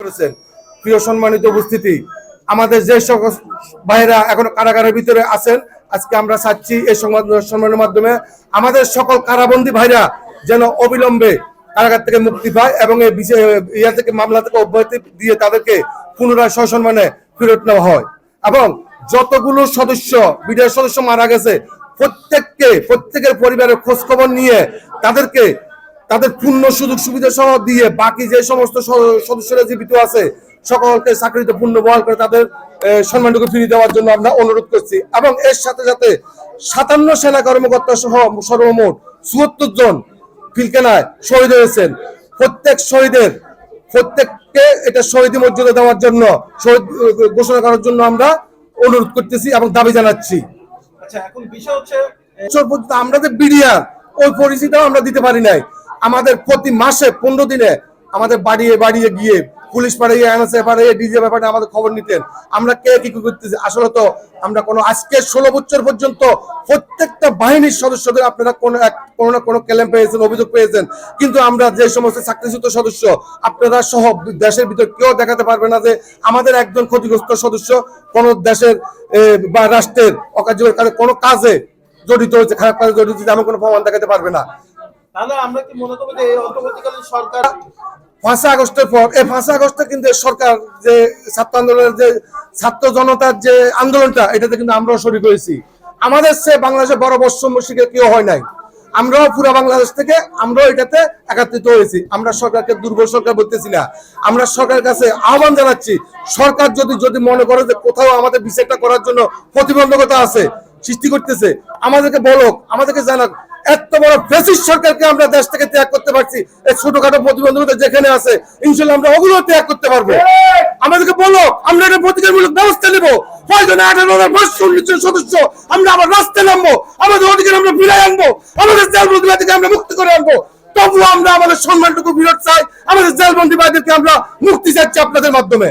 করেছেন। প্রিয় সম্মানিত উপস্থিতি, আমাদের যে সকল ভাইরা এখন কারাগারের ভিতরে আছেন, আজকে আমরা চাচ্ছি এই সংবাদ সম্মেলনের মাধ্যমে। আমাদের সকল কারাবন্দী ভাইরা যেন অবিলম্বে কারাগার থেকে মুক্তি পায় এবং এই ইয়া থেকে মামলা থেকে অব্যাহতি দিয়ে তাদেরকে পুনরায় সসম্মানে ফেরত নেওয়া হয়। এবং যতগুলো সদস্য, বিডিআর সদস্য মারা গেছে, প্রত্যেককে, প্রত্যেকের পরিবারের খোঁজখবর নিয়ে তাদেরকে তাদের পূর্ণ সুযোগ সুবিধা সহ দিয়ে বাকি যে সমস্ত সদস্যরা জীবিত আছে সকলকে চাকরিতে পূর্ণ বহাল করে তাদের সম্মানটুকু ফিরিয়ে দেওয়ার জন্য আমরা অনুরোধ করছি এবং এর সাথে সাথে সাতান্ন সেনা কর্মকর্তা সহ সর্বমোট চুয়াত্তর জন ফিলকেনায় শহীদ হয়েছেন প্রত্যেক শহীদের প্রত্যেককে এটা শহীদি মর্যাদা দেওয়ার জন্য শহীদ ঘোষণা করার জন্য আমরা অনুরোধ করতেছি এবং দাবি জানাচ্ছি আচ্ছা এখন বিষয় হচ্ছে আমরা যে বিডিআর ওই পরিচিতিও আমরা দিতে পারি নাই আমাদের প্রতি মাসে পনেরো দিনে আমাদের বাড়িয়ে বাড়িয়ে গিয়ে পুলিশ পাড়িয়ে এনএসএ পাড়িয়ে ডিজে ব্যাপারে আমাদের খবর নিতেন। আমরা কে কি করতেছি? আসলে তো আমরা কোনো, আজকে ষোলো বছর পর্যন্ত প্রত্যেকটা বাহিনীর সদস্যদের আপনারা কোনো এক, কোনো না কোনো ক্লেম পেয়েছেন, অভিযোগ পেয়েছেন। কিন্তু আমরা যে সমস্ত চাকরিচ্যুত সদস্য, আপনারা সহ দেশের ভিতর কেউ দেখাতে পারবে না যে আমাদের একজন ক্ষতিগ্রস্ত সদস্য কোন দেশের বা রাষ্ট্রের অকার্যকর কোনো কাজে জড়িত হয়েছে, খারাপ কাজে জড়িত হয়েছে, এমন কোনো প্রমাণ দেখাতে পারবে না। আমরা আগস্টের পর কিন্তু সরকার যে ছাত্র আন্দোলনের যে ছাত্র জনতার যে আন্দোলনটা, এটাতে কিন্তু আমরাও আমাদের সে বড় বৈষম্য শিখে কেউ হয় নাই। আমরাও বাংলাদেশ থেকে আমরাও এটাতে একাত্রিত হয়েছি। আমরা সরকারকে দুর্বল সরকার বলতেছি না। আমরা সরকারের কাছে আহ্বান জানাচ্ছি, সরকার যদি যদি মনে করে যে কোথাও আমাদের বিষয়টা করার জন্য প্রতিবন্ধকতা আছে সৃষ্টি করতেছে। আমাদেরকে বলো আমাদেরকে জানাক, এত বড় ফেসিস সরকারকে আমরা দেশ থেকে ত্যাগ করতে পারছি, এই ছোটখাটো প্রতিবন্ধকতা যেখানে আছে, ইনশাল্লাহ আমরা ওগুলো ত্যাগ করতে পারব। আমাদেরকে বলো আমরা একটা প্রতিকারমূলক ব্যবস্থা নেব। আঠারো হাজার পাঁচশো সদস্য, আমরা আবার নামবো, আমাদের অধিকার আমরা ফিরাই আনব, আমাদের জেলবন্দি থেকে আমরা মুক্ত করে আনব। তবুও আমরা আমাদের সম্মানটুকু ফিরত চাই, আমাদের জেলবন্দি ভাইদেরকে আমরা মুক্তি চাচ্ছি আপনাদের মাধ্যমে।